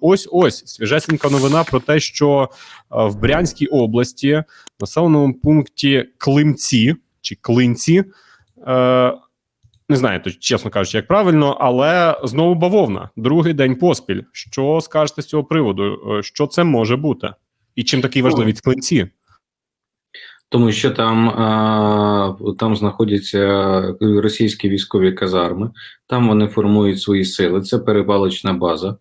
Ось ось свіжесенька новина про те, що е, в Брянській області, населеному пункті Климці чи Клинці, е, не знаю, то, чесно кажучи, як правильно, але знову бавовна. Другий день поспіль. Що скажете з цього приводу? Е, Що це може бути? І чим такий важливі ці клинці? тому що там, а, там знаходяться російські військові казарми, там вони формують свої сили. Це перевалочна база, е,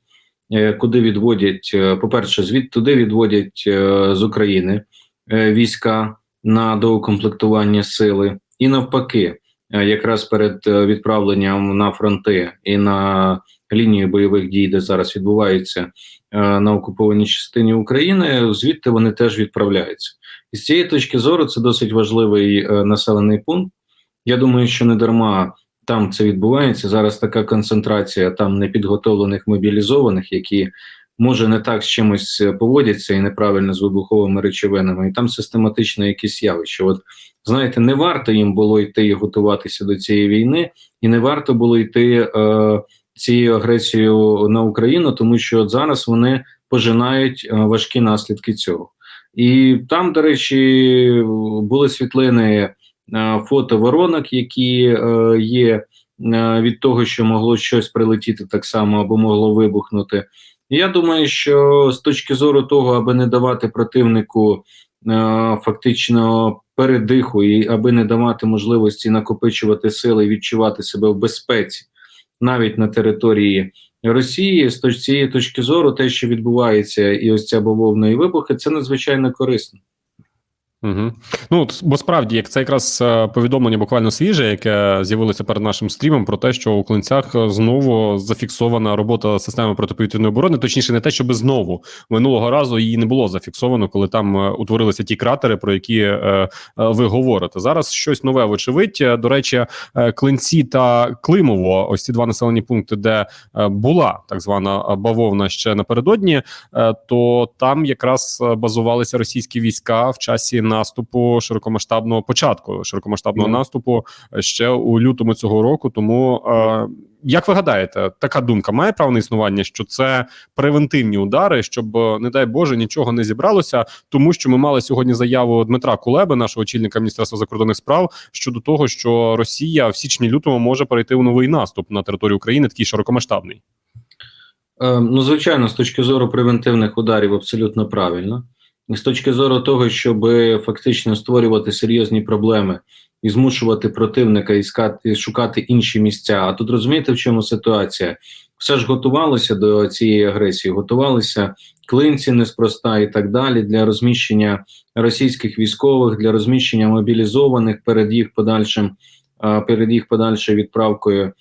куди відводять, е, по-перше, звід туди відводять е, з України е, війська на доукомплектування сили, і навпаки, е, якраз перед е, відправленням на фронти і на лінію бойових дій, де зараз відбуваються е, на окупованій частині України, звідти вони теж відправляються. І з цієї точки зору це досить важливий е, населений пункт. Я думаю, що не дарма там це відбувається. Зараз така концентрація там непідготовлених мобілізованих, які може не так з чимось е, поводяться і неправильно з вибуховими речовинами, і там систематично якісь явища. От знаєте, не варто їм було йти і готуватися до цієї війни, і не варто було йти е, цією агресією на Україну, тому що от зараз вони пожинають е, важкі наслідки цього. І там, до речі, були світлини фото воронок, які е, є е, від того, що могло щось прилетіти так само або могло вибухнути. Я думаю, що з точки зору того, аби не давати противнику е, фактично передиху, і аби не давати можливості накопичувати сили і відчувати себе в безпеці навіть на території Росії, з цієї точки зору, те, що відбувається, і ось ця бавовна і вибухи, це надзвичайно корисно. Угу. Ну бо справді, як це якраз е, повідомлення буквально свіже, яке з'явилося перед нашим стрімом, про те, що у клинцях е, знову зафіксована робота системи протиповітряної оборони. Точніше, не те, щоб знову минулого разу її не було зафіксовано, коли там е, утворилися ті кратери, про які е, ви говорите. Зараз щось нове, вочевидь. До речі, клинці та Климово, ось ці два населені пункти, де була так звана бавовна ще напередодні, то там якраз базувалися російські війська в часі наступу широкомасштабного початку широкомасштабного Мгм. наступу е, ще у лютому цього року. Тому е, як ви гадаєте, така думка має право на існування, що це превентивні удари, щоб е, не дай Боже нічого не зібралося, тому що ми мали сьогодні заяву Дмитра Кулеби, нашого очільника міністерства закордонних справ, щодо того, що Росія в січні лютому може перейти у новий наступ на територію України, такий широкомасштабний. Е, ну, звичайно, з точки зору превентивних ударів, абсолютно правильно. З точки зору того, щоб фактично створювати серйозні проблеми і змушувати противника іскати, шукати інші місця. А тут розумієте, в чому ситуація? Все ж готувалося до цієї агресії, готувалися клинці неспроста і так далі для розміщення російських військових, для розміщення мобілізованих перед їх подальшим, перед їх подальшою відправкою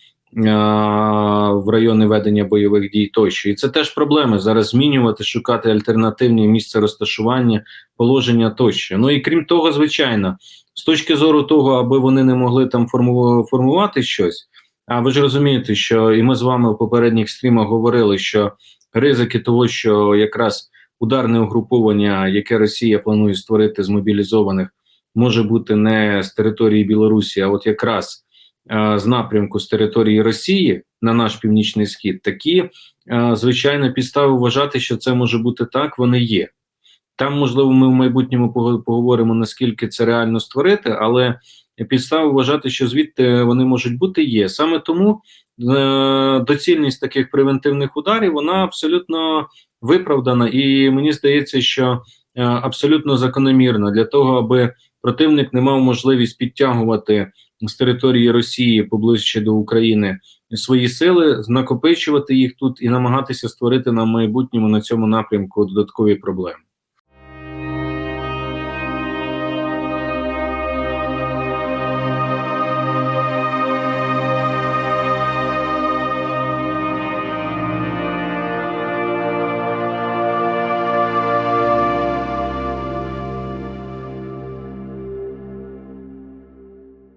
в райони ведення бойових дій тощо. І це теж проблеми зараз змінювати, шукати альтернативні місця розташування, положення тощо. Ну і крім того, звичайно, з точки зору того, аби вони не могли там форму- формувати щось. А ви ж розумієте, що і ми з вами в попередніх стрімах говорили, що ризики того, що якраз ударне угруповання, яке Росія планує створити з мобілізованих, може бути не з території Білорусі, а от якраз з напрямку з території Росії на наш північний схід, такі е, звичайно підстави вважати, що це може бути так, вони є. Там, можливо, ми в майбутньому поговоримо, наскільки це реально створити, але підстави вважати, що звідти вони можуть бути, є. Саме тому е, доцільність таких превентивних ударів вона абсолютно виправдана, і мені здається, що е, абсолютно закономірна для того, аби противник не мав можливість підтягувати з території Росії поближче до України свої сили, накопичувати їх тут і намагатися створити на майбутньому на цьому напрямку додаткові проблеми.